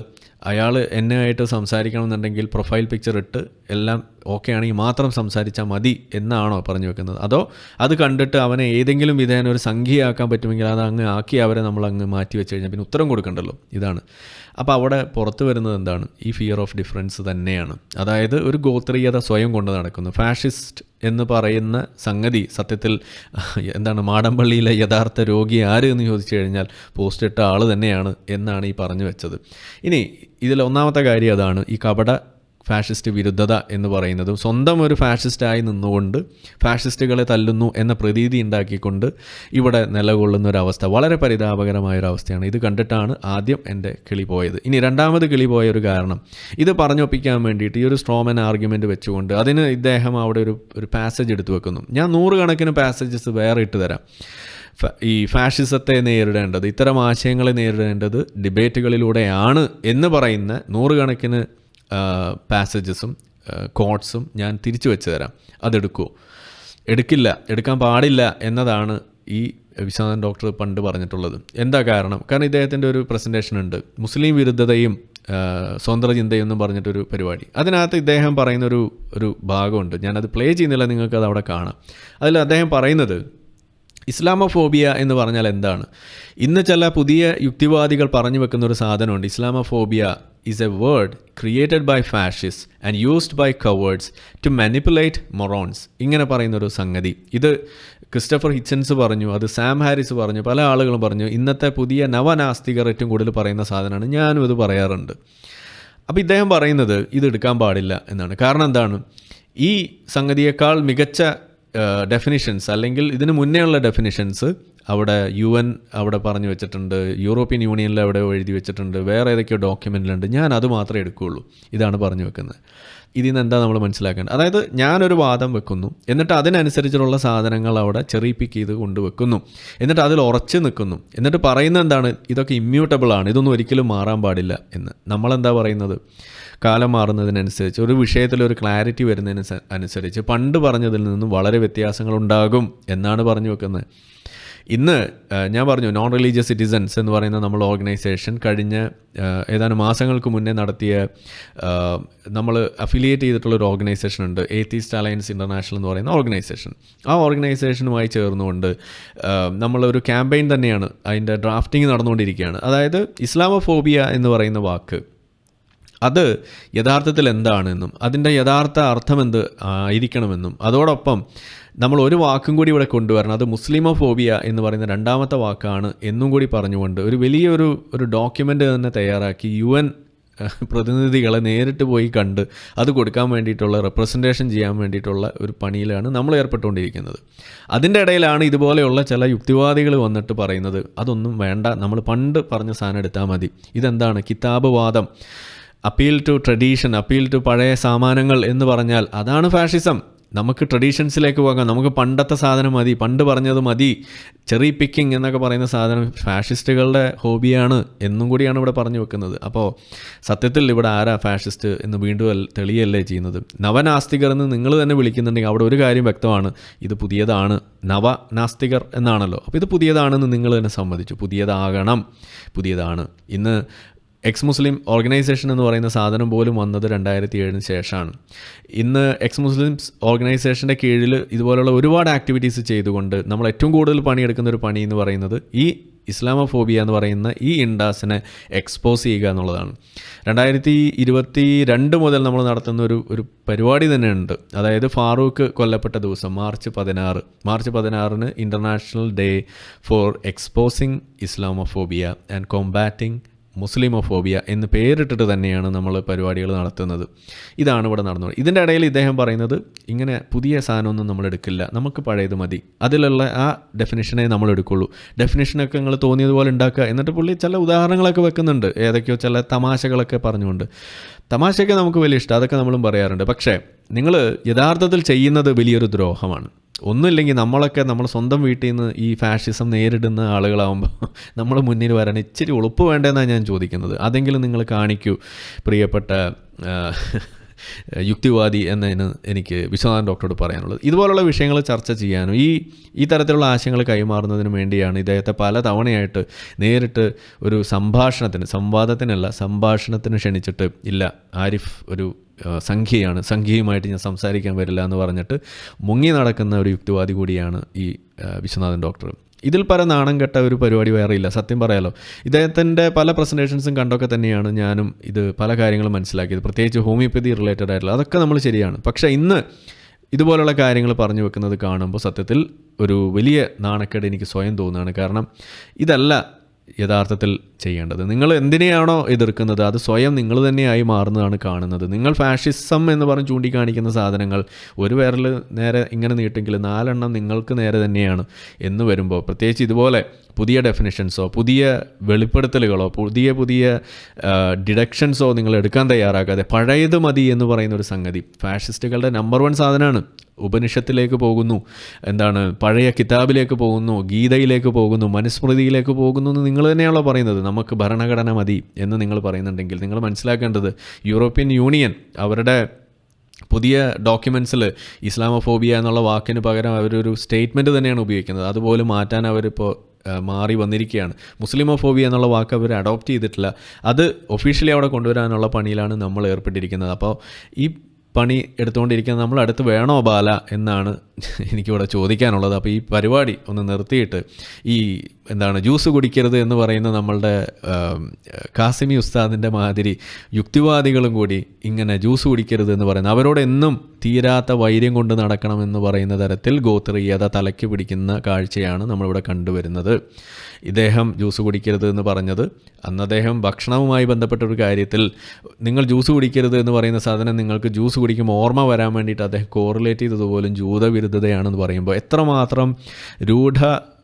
A: അയാൾ എന്നെയായിട്ട് സംസാരിക്കണമെന്നുണ്ടെങ്കിൽ പ്രൊഫൈൽ പിക്ചർ ഇട്ട് എല്ലാം ഓക്കെ ആണെങ്കിൽ മാത്രം സംസാരിച്ചാൽ മതി എന്നാണോ പറഞ്ഞു വെക്കുന്നത്? അതോ അത് കണ്ടിട്ട് അവനെ ഏതെങ്കിലും വിധേന ഒരു സംഖ്യയാക്കാൻ പറ്റുമെങ്കിൽ അത് അങ്ങ് ആക്കി അവരെ നമ്മൾ അങ്ങ് മാറ്റി വെച്ച് കഴിഞ്ഞാൽ പിന്നെ ഉത്തരം കൊടുക്കണ്ടല്ലോ? ഇതാണ്. അപ്പോൾ അവിടെ പുറത്തു വരുന്നത് എന്താണ്? ഈ ഫിയർ ഓഫ് ഡിഫറൻസ് തന്നെയാണ്. അതായത് ഒരു ഗോത്രീയത സ്വയം കൊണ്ട് നടക്കുന്നു. ഫാഷിസ്റ്റ് എന്ന് പറയുന്ന സംഗതി സത്യത്തിൽ [laughs] എന്താണ് മാടമ്പള്ളിയിലെ യഥാർത്ഥ രോഗി ആര് എന്ന് ചോദിച്ചു കഴിഞ്ഞാൽ പോസ്റ്റ് ഇട്ട ആൾ തന്നെയാണ് എന്നാണ് ഈ പറഞ്ഞു വെച്ചത്. ഇനി ഇതിൽ ഒന്നാമത്തെ കാര്യം അതാണ്. ഈ കപട ഫാഷിസ്റ്റ് വിരുദ്ധത എന്ന് പറയുന്നതും സ്വന്തം ഒരു ഫാഷിസ്റ്റായി നിന്നുകൊണ്ട് ഫാഷിസ്റ്റുകളെ തല്ലുന്നു എന്ന പ്രതീതി ഉണ്ടാക്കിക്കൊണ്ട് ഇവിടെ നിലകൊള്ളുന്ന ഒരവസ്ഥ വളരെ പരിതാപകരമായ ഒരു അവസ്ഥയാണ് ഇത് കണ്ടിട്ടാണ് ആദ്യം എന്റെ കിളി പോയത്. ഇനി രണ്ടാമത് കിളി പോയ ഒരു കാരണം. ഇത് പറഞ്ഞൊപ്പിക്കാൻ വേണ്ടിയിട്ട് ഈ ഒരു സ്ട്രോമൻ ആർഗ്യുമെന്റ് വെച്ചുകൊണ്ട് അതിന് ഇദ്ദേഹം അവിടെ ഒരു ഒരു പാസേജ് എടുത്തു വെക്കുന്നു. ഞാൻ നൂറുകണക്കിന് പാസേജസ് വേറെ ഇട്ട് തരാം. ഈ ഫാഷിസത്തെ നേരിടേണ്ടത് ഇത്തരം ആശയങ്ങളെ നേരിടേണ്ടത് ഡിബേറ്റുകളിലൂടെയാണ് എന്ന് പറയുന്ന നൂറുകണക്കിന് പാസേജസും കോട്ട്സും ഞാൻ തിരിച്ചു വെച്ച് തരാം. അതെടുക്കുമോ എടുക്കില്ല എടുക്കാൻ പാടില്ല എന്നതാണ് ഈ വിശ്വനാഥൻ ഡോക്ടർ പണ്ട് പറഞ്ഞിട്ടുള്ളത്. എന്താ കാരണം? കാരണം ഇദ്ദേഹത്തിന്റെ ഒരു പ്രസന്റേഷൻ ഉണ്ട്. മുസ്ലിം വിരുദ്ധതയും സ്വതന്ത്ര ചിന്തയും എന്നും പറഞ്ഞിട്ടൊരു പരിപാടി. അതിനകത്ത് ഇദ്ദേഹം പറയുന്നൊരു ഒരു ഭാഗമുണ്ട്. ഞാനത് പ്ലേ ചെയ്യുന്നില്ല നിങ്ങൾക്കത് അവിടെ കാണാം. അതിൽ അദ്ദേഹം പറയുന്നത് ഇസ്ലാമോഫോബിയ എന്ന് പറഞ്ഞാൽ എന്താണ്? ഇന്ന് ചില പുതിയ യുക്തിവാദികൾ പറഞ്ഞു വെക്കുന്ന ഒരു സാധനമുണ്ട്. Islamophobia is a word created by fascists and used by cowards to manipulate morons ഇങ്ങനെ പറയുന്നൊരു സംഗതി. ഇത് ക്രിസ്റ്റഫർ ഹിച്ചൻസ് പറഞ്ഞു അത് സാം ഹാരിസ് പറഞ്ഞു പല ആളുകളും പറഞ്ഞു ഇന്നത്തെ പുതിയ നവനാസ്തികർ ഏറ്റവും കൂടുതൽ പറയുന്ന സാധനമാണ്. ഞാനും ഇത് പറയാറുണ്ട്. അപ്പോൾ ഇദ്ദേഹം പറയുന്നത് ഇത് എടുക്കാൻ പാടില്ല എന്നാണ്. കാരണം എന്താണ്? ഈ സംഗതിയേക്കാൾ മികച്ച ഡെഫിനിഷൻസ് അല്ലെങ്കിൽ ഇതിന് മുന്നേ ഉള്ള ഡെഫിനിഷൻസ് അവിടെ യു എൻ അവിടെ പറഞ്ഞു വെച്ചിട്ടുണ്ട് യൂറോപ്യൻ യൂണിയനിൽ അവിടെ എഴുതി വെച്ചിട്ടുണ്ട് വേറെ ഏതൊക്കെയോ ഡോക്യുമെന്റിലുണ്ട് ഞാൻ അത് മാത്രമേ എടുക്കുകയുള്ളൂ. ഇതാണ് പറഞ്ഞു വെക്കുന്നത്. ഇതിൽ നിന്ന് എന്താ നമ്മൾ മനസ്സിലാക്കേണ്ടത്? അതായത് ഞാനൊരു വാദം വെക്കുന്നു എന്നിട്ട് അതിനനുസരിച്ചുള്ള സാധനങ്ങൾ അവിടെ ചെറിയ പിക്ക് ചെയ്ത് കൊണ്ടുവെക്കുന്നു എന്നിട്ട് അതിൽ ഉറച്ചു നിൽക്കുന്നു എന്നിട്ട് പറയുന്നത് എന്താണ്? ഇതൊക്കെ ഇമ്മ്യൂട്ടബിൾ ആണ് ഇതൊന്നും ഒരിക്കലും മാറാൻ പാടില്ല എന്ന്. നമ്മളെന്താ പറയുന്നത്? കാലം മാറുന്നതിനനുസരിച്ച് ഒരു വിഷയത്തിൽ ഒരു ക്ലാരിറ്റി വരുന്നതിന് അനുസരിച്ച് പണ്ട് പറഞ്ഞതിൽ നിന്നും വളരെ വ്യത്യാസങ്ങൾ ഉണ്ടാകും എന്നാണ് പറഞ്ഞു വെക്കുന്നത്. ഇന്ന് ഞാൻ പറഞ്ഞു നോൺ റിലീജിയസ് സിറ്റിസൺസ് എന്ന് പറയുന്ന നമ്മൾ ഓർഗനൈസേഷൻ കഴിഞ്ഞ ഏതാനും മാസങ്ങൾക്ക് മുന്നേ നടത്തിയ നമ്മൾ അഫിലിയേറ്റ് ചെയ്തിട്ടുള്ള ഒരു ഓർഗനൈസേഷൻ ഉണ്ട് ഏത്തീസ്റ്റ് അലയൻസ് ഇന്റർനാഷണൽ എന്ന് പറയുന്ന ഓർഗനൈസേഷൻ ആ ഓർഗനൈസേഷനുമായി ചേർന്നുകൊണ്ട് നമ്മളൊരു ക്യാമ്പയിൻ തന്നെയാണ് അതിന്റെ ഡ്രാഫ്റ്റിംഗ് നടന്നുകൊണ്ടിരിക്കുകയാണ്. അതായത് ഇസ്ലാമോഫോബിയ എന്ന് പറയുന്ന വാക്ക് അത് യഥാർത്ഥത്തിൽ എന്താണെന്നും അതിന്റെ യഥാർത്ഥ അർത്ഥം എന്ത് ആയിരിക്കണമെന്നും അതോടൊപ്പം നമ്മൾ ഒരു വാക്കും കൂടി ഇവിടെ കൊണ്ടുവരണം. അത് മുസ്ലിമോഫോബിയ എന്ന് പറയുന്ന രണ്ടാമത്തെ വാക്കാണ് എന്നും കൂടി പറഞ്ഞുകൊണ്ട് ഒരു വലിയൊരു ഒരു ഡോക്യുമെന്റ് തന്നെ തയ്യാറാക്കി യു എൻ പ്രതിനിധികളെ നേരിട്ട് പോയി കണ്ട് അത് കൊടുക്കാൻ വേണ്ടിയിട്ടുള്ള റെപ്രസെന്റേഷൻ ചെയ്യാൻ വേണ്ടിയിട്ടുള്ള ഒരു പണിയിലാണ് നമ്മൾ ഏർപ്പെട്ടുകൊണ്ടിരിക്കുന്നത്. അതിന്റെ ഇടയിലാണ് ഇതുപോലെയുള്ള ചില യുക്തിവാദികൾ വന്നിട്ട് പറയുന്നത് അതൊന്നും വേണ്ട. നമ്മൾ പണ്ട് പറഞ്ഞ സാധനം എടുത്താൽ മതി. ഇതെന്താണ്? കിതാബ് വാദം appeal to tradition appeal to പഴയ സാമാനങ്ങൾ എന്ന് പറഞ്ഞാൽ അതാണ് ഫാഷിസം. നമുക്ക് ട്രഡീഷൻസിലേക്ക് പോകാം. നമുക്ക് പണ്ടത്തെ സാധനം മതി പണ്ട് പറഞ്ഞത് മതി. ചെറി പിക്കിംഗ് എന്നൊക്കെ പറയുന്ന സാധനം ഫാഷിസ്റ്റുകളുടെ ഹോബിയാണ് എന്നും കൂടിയാണ് ഇവിടെ പറഞ്ഞു വെക്കുന്നത്. അപ്പോൾ സത്യത്തിൽ ഇവിടെ ആരാ ഫാഷിസ്റ്റ് എന്ന് വീണ്ടും തെളിയല്ലേ ചെയ്യുന്നത്? നവനാസ്തികർ എന്ന് നിങ്ങൾ തന്നെ വിളിക്കുന്നുണ്ടെങ്കിൽ അവിടെ ഒരു കാര്യം വ്യക്തമാണ്. ഇത് പുതിയതാണ്. നവനാസ്തികർ എന്നാണല്ലോ. അപ്പോൾ ഇത് പുതിയതാണെന്ന് നിങ്ങൾ തന്നെ സമ്മതിച്ചു. പുതിയതാകണം. പുതിയതാണ്. ഇന്ന് എക്സ് മുസ്ലിം ഓർഗനൈസേഷൻ എന്ന് പറയുന്ന സാധനം പോലും വന്നത് രണ്ടായിരത്തി ഏഴിന് ശേഷമാണ്. ഇന്ന് എക്സ് മുസ്ലിംസ് ഓർഗനൈസേഷന്റെ കീഴിൽ ഇതുപോലുള്ള ഒരുപാട് ആക്ടിവിറ്റീസ് ചെയ്തുകൊണ്ട് നമ്മൾ ഏറ്റവും കൂടുതൽ പണിയെടുക്കുന്ന ഒരു പണി എന്ന് പറയുന്നത് ഈ ഇസ്ലാമോഫോബിയ എന്ന് പറയുന്ന ഈ ഇൻഡാസിനെ എക്സ്പോസ് ചെയ്യുക എന്നുള്ളതാണ്. രണ്ടായിരത്തി ഇരുപത്തി രണ്ട് മുതൽ നമ്മൾ നടത്തുന്ന ഒരു ഒരു പരിപാടി തന്നെയുണ്ട്. അതായത് ഫാറൂഖ് കൊല്ലപ്പെട്ട ദിവസം മാർച്ച് പതിനാറ്. മാർച്ച് പതിനാറിന് international day for exposing Islamophobia and combating Muslimophobia എന്ന് പേരിട്ടിട്ട് തന്നെയാണ് നമ്മൾ പരിപാടികൾ നടത്തുന്നത്. ഇതാണ് ഇവിടെ നടന്നത്. ഇതിന്റെ ഇടയിൽ ഇദ്ദേഹം പറയുന്നത് ഇങ്ങനെ പുതിയ സാധനമൊന്നും നമ്മൾ എടുക്കില്ല. നമുക്ക് പഴയത് മതി. അതിലുള്ള ആ ഡെഫിനിഷനെ നമ്മൾ എടുക്കുള്ളൂ. ഡെഫിനിഷനൊക്കെ നിങ്ങൾ തോന്നിയതുപോലെ ഉണ്ടാക്കുക. എന്നിട്ട് പുള്ളി ചില ഉദാഹരണങ്ങളൊക്കെ വെക്കുന്നുണ്ട്. ഏതൊക്കെയോ ചില തമാശകളൊക്കെ പറഞ്ഞുകൊണ്ട്. തമാശയൊക്കെ നമുക്ക് വലിയ ഇഷ്ടം. അതൊക്കെ നമ്മളും പറയാറുണ്ട്. പക്ഷേ നിങ്ങൾ യഥാർത്ഥത്തിൽ ചെയ്യുന്നത് വലിയൊരു ദ്രോഹമാണ്. ഒന്നുമില്ലെങ്കിൽ നമ്മളൊക്കെ നമ്മൾ സ്വന്തം വീട്ടിൽ നിന്ന് ഈ ഫാഷിസം നേരിടുന്ന ആളുകളാകുമ്പോൾ നമ്മൾ മുന്നിൽ വരാൻ ഇച്ചിരി ഉളുപ്പ് വേണ്ടതെന്നാണ് ഞാൻ ചോദിക്കുന്നത്. അതെങ്കിലും നിങ്ങൾ കാണിക്കൂ പ്രിയപ്പെട്ട യുക്തിവാദി എന്നതിന് എനിക്ക് വിശ്വനാഥൻ ഡോക്ടറോട് പറയാനുള്ളത്. ഇതുപോലുള്ള വിഷയങ്ങൾ ചർച്ച ചെയ്യാനും ഈ ഈ തരത്തിലുള്ള ആശയങ്ങൾ കൈമാറുന്നതിന് വേണ്ടിയാണ് ഇദ്ദേഹത്തെ പല തവണയായിട്ട് നേരിട്ട് ഒരു സംഭാഷണത്തിന് സംവാദത്തിനല്ല സംഭാഷണത്തിന് ക്ഷണിച്ചിട്ട് ഇല്ല ആരിഫ് ഒരു സംഖ്യയാണ്. സംഖ്യയുമായിട്ട് ഞാൻ സംസാരിക്കാൻ വരില്ല എന്ന് പറഞ്ഞിട്ട് മുങ്ങി നടക്കുന്ന ഒരു യുക്തിവാദി കൂടിയാണ് ഈ വിശ്വനാഥൻ ഡോക്ടർ. ഇതിൽ പല നാണം കെട്ട ഒരു പരിപാടി വേറെ ഇല്ല. സത്യം പറയാലോ. ഇദ്ദേഹത്തിന്റെ പല പ്രസന്റേഷൻസും കണ്ടൊക്കെ തന്നെയാണ് ഞാനും ഇത് പല കാര്യങ്ങളും മനസ്സിലാക്കിയത്. പ്രത്യേകിച്ച് ഹോമിയോപ്പതി റിലേറ്റഡ് ആയിട്ടുള്ള അതൊക്കെ നമ്മൾ ശരിയാണ്. പക്ഷേ ഇന്ന് ഇതുപോലുള്ള കാര്യങ്ങൾ പറഞ്ഞു വെക്കുന്നത് കാണുമ്പോൾ സത്യത്തിൽ ഒരു വലിയ നാണക്കേട് എനിക്ക് സ്വയം തോന്നുകയാണ്. കാരണം ഇതല്ല യഥാർത്ഥത്തിൽ ചെയ്യേണ്ടത്. നിങ്ങൾ എന്തിനെയാണോ എതിർക്കുന്നത്? അത് സ്വയം നിങ്ങൾ തന്നെയായി മാറുന്നതാണ് കാണുന്നത്. നിങ്ങൾ ഫാഷിസം എന്ന് പറഞ്ഞ് ചൂണ്ടിക്കാണിക്കുന്ന സാധനങ്ങൾ ഒരു വിരൽ നേരെ ഇങ്ങനെ നീട്ടെങ്കിൽ നാലെണ്ണം നിങ്ങൾക്ക് നേരെ തന്നെയാണ് എന്ന് വരുമ്പോൾ പ്രത്യേകിച്ച് ഇതുപോലെ പുതിയ ഡെഫിനിഷൻസോ പുതിയ വെളിപ്പെടുത്തലുകളോ പുതിയ പുതിയ ഡിഡക്ഷൻസോ നിങ്ങൾ എടുക്കാൻ തയ്യാറാക്കാതെ പഴയത് മതി എന്ന് പറയുന്ന ഒരു സംഗതി. ഫാഷിസ്റ്റുകളുടെ നമ്പർ വൺ സാധനമാണ് ഉപനിഷത്തിലേക്ക് പോകുന്നു. എന്താണ്? പഴയ കിതാബിലേക്ക് പോകുന്നു ഗീതയിലേക്ക് പോകുന്നു മനുസ്മൃതിയിലേക്ക് പോകുന്നു എന്ന് നിങ്ങൾ തന്നെയാണല്ലോ പറയുന്നത്. നമുക്ക് ഭരണഘടന മതി എന്ന് നിങ്ങൾ പറയുന്നുണ്ടെങ്കിൽ നിങ്ങൾ മനസ്സിലാക്കേണ്ടത് യൂറോപ്യൻ യൂണിയൻ അവരുടെ പുതിയ ഡോക്യുമെൻസിൽ ഇസ്ലാമോഫോബിയ എന്നുള്ള വാക്കിന് പകരം അവരൊരു സ്റ്റേറ്റ്മെന്റ് തന്നെയാണ് ഉപയോഗിക്കുന്നത്. അതുപോലെ മാറ്റാൻ അവരിപ്പോൾ മാറി വന്നിരിക്കുകയാണ്. മുസ്ലിമോഫോബിയ എന്നുള്ള വാക്ക് അവർ അഡോപ്റ്റ് ചെയ്തിട്ടില്ല. അത് ഒഫീഷ്യലി അവിടെ കൊണ്ടുവരാനുള്ള പണിയിലാണ് നമ്മൾ ഏർപ്പെട്ടിരിക്കുന്നത്. അപ്പോൾ ഈ പണി എടുത്തുകൊണ്ടിരിക്കുന്നത് നമ്മൾ അടുത്ത് വേണോ ബാല എന്നാണ് എനിക്കിവിടെ ചോദിക്കാനുള്ളത്. അപ്പോൾ ഈ പരിപാടി ഒന്ന് നിർത്തിയിട്ട് ഈ എന്താണ് ജ്യൂസ് കുടിക്കരുത് എന്ന് പറയുന്ന നമ്മളുടെ കാസിമി ഉസ്താദിന്റെ മാതിരി യുക്തിവാദികളും കൂടി ഇങ്ങനെ ജ്യൂസ് കുടിക്കരുത് എന്ന് പറയുന്നത്. അവരോട് എന്നും തീരാത്ത വൈര്യം കൊണ്ട് നടക്കണമെന്ന് പറയുന്ന തരത്തിൽ ഗോത്രീയത തലയ്ക്ക് പിടിക്കുന്ന കാഴ്ചയാണ് നമ്മളിവിടെ കണ്ടുവരുന്നത്. ഇദ്ദേഹം ജ്യൂസ് കുടിക്കരുത് എന്ന് പറഞ്ഞത്. അന്ന് അദ്ദേഹം ഭക്ഷണവുമായി ബന്ധപ്പെട്ട ഒരു കാര്യത്തിൽ നിങ്ങൾ ജ്യൂസ് കുടിക്കരുത് എന്ന് പറയുന്ന സാധനം നിങ്ങൾക്ക് ജ്യൂസ് കുടിക്കുമ്പോൾ ഓർമ്മ വരാൻ വേണ്ടിയിട്ട് അദ്ദേഹം കോറിലേറ്റ് ചെയ്തതുപോലും ജൂതവിരുദ്ധതയാണെന്ന് പറയുമ്പോൾ എത്രമാത്രം രൂഢ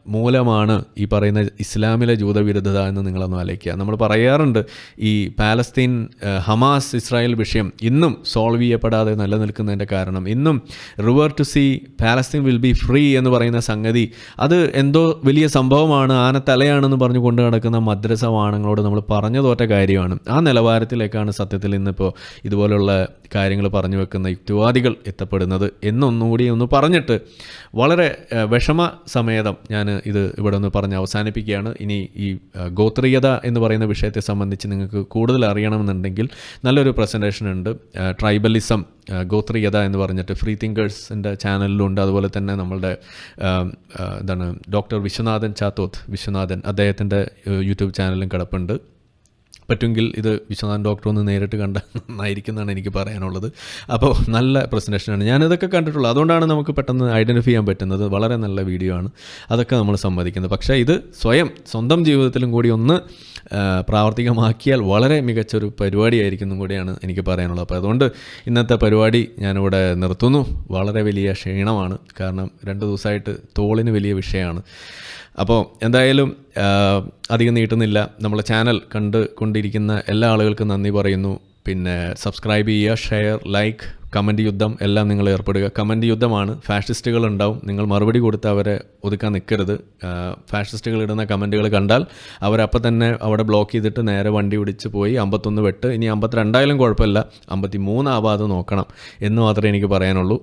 A: മൂലമാണ് ഈ പറയുന്ന ഇസ്ലാമിലെ ജൂതവിരുദ്ധത എന്ന് നിങ്ങളൊന്ന് ആലോചിക്കുക. നമ്മൾ പറയാറുണ്ട് ഈ പാലസ്തീൻ ഹമാസ് ഇസ്രായേൽ വിഷയം ഇന്നും സോൾവ് ചെയ്യപ്പെടാതെ നിലനിൽക്കുന്നതിന്റെ കാരണം. ഇന്നും river to sea Palestine will be free എന്ന് പറയുന്ന സംഗതി അത് എന്തോ വലിയ സംഭവമാണ്. ആന ആനത്തലയാണെന്ന് പറഞ്ഞു കൊണ്ട് നടക്കുന്ന മദ്രസ വാണങ്ങളോട് നമ്മൾ പറഞ്ഞു തോറ്റ കാര്യമാണ്. ആ നിലവാരത്തിലേക്കാണ് സത്യത്തിൽ ഇന്നിപ്പോൾ ഇതുപോലുള്ള കാര്യങ്ങൾ പറഞ്ഞു വെക്കുന്ന യുക്തിവാദികൾ എത്തപ്പെടുന്നത്. എന്നൊന്നുകൂടി ഒന്ന് പറഞ്ഞിട്ട് വളരെ വിഷമ സമേതം ഞാൻ ഇത് ഇവിടെ ഒന്ന് പറഞ്ഞ് അവസാനിപ്പിക്കുകയാണ്. ഇനി ഈ ഗോത്രീയത എന്ന് പറയുന്ന വിഷയത്തെ സംബന്ധിച്ച് നിങ്ങൾക്ക് കൂടുതൽ അറിയണമെന്നുണ്ടെങ്കിൽ നല്ലൊരു പ്രസന്റേഷൻ ഉണ്ട്. ട്രൈബലിസം ഗോത്രീയത എന്ന് പറഞ്ഞിട്ട് ഫ്രീ തിങ്കേഴ്സിന്റെ ചാനലിലുണ്ട് അതുപോലെ തന്നെ നമ്മളുടെ എന്താണ് ഡോക്ടർ വിശ്വനാഥൻ ചാത്തോത്ത് വിശ്വനാഥൻ അദ്ദേഹത്തിന്റെ യൂട്യൂബ് ചാനലും കിടപ്പുണ്ട്. പറ്റുമെങ്കിൽ ഇത് വിശ്വനാഥൻ ഡോക്ടർ ഒന്ന് നേരിട്ട് കണ്ട നന്നായിരിക്കുന്നതാണ് എനിക്ക് പറയാനുള്ളത്. അപ്പോൾ നല്ല പ്രസന്റേഷനാണ് ഞാനിതൊക്കെ കണ്ടിട്ടുള്ളൂ. അതുകൊണ്ടാണ് നമുക്ക് പെട്ടെന്ന് ഐഡന്റിഫൈ ചെയ്യാൻ പറ്റുന്നത്. വളരെ നല്ല വീഡിയോ ആണ്. അതൊക്കെ നമ്മൾ സമ്മതിക്കുന്നത് പക്ഷേ ഇത് സ്വയം സ്വന്തം ജീവിതത്തിലും കൂടി ഒന്ന് പ്രാവർത്തികമാക്കിയാൽ വളരെ മികച്ചൊരു പരിപാടിയായിരിക്കും കൂടിയാണ് എനിക്ക് പറയാനുള്ളത്. അപ്പോൾ അതുകൊണ്ട് ഇന്നത്തെ പരിപാടി ഞാനിവിടെ നിർത്തുന്നു. വളരെ വലിയ ക്ഷീണമാണ്. കാരണം രണ്ട് ദിവസമായിട്ട് തോളിന് വലിയ വിഷയമാണ്. അപ്പോൾ എന്തായാലും അധികം നീട്ടുന്നില്ല. നമ്മളെ ചാനൽ കണ്ട് കൊണ്ടിരിക്കുന്ന എല്ലാ ആളുകൾക്കും നന്ദി പറയുന്നു. പിന്നെ സബ്സ്ക്രൈബ് ചെയ്യുക ഷെയർ ലൈക്ക് കമന്റ് യുദ്ധം എല്ലാം നിങ്ങൾ ഏർപ്പെടുക. കമന്റ് യുദ്ധമാണ്. ഫാഷിസ്റ്റുകൾ ഉണ്ടാവും. നിങ്ങൾ മറുപടി കൊടുത്ത് അവരെ ഒതുക്കാൻ നിൽക്കരുത് ഫാഷിസ്റ്റുകൾ ഇടുന്ന കമന്റുകൾ കണ്ടാൽ അവരപ്പം തന്നെ അവിടെ ബ്ലോക്ക് ചെയ്തിട്ട് നേരെ വണ്ടി പിടിച്ച് പോയി അമ്പത്തൊന്ന് വെട്ട്. ഇനി അമ്പത്തിരണ്ടായാലും കുഴപ്പമില്ല. അമ്പത്തി മൂന്നാവാതെ നോക്കണം എന്ന് മാത്രമേ എനിക്ക് പറയാനുള്ളൂ.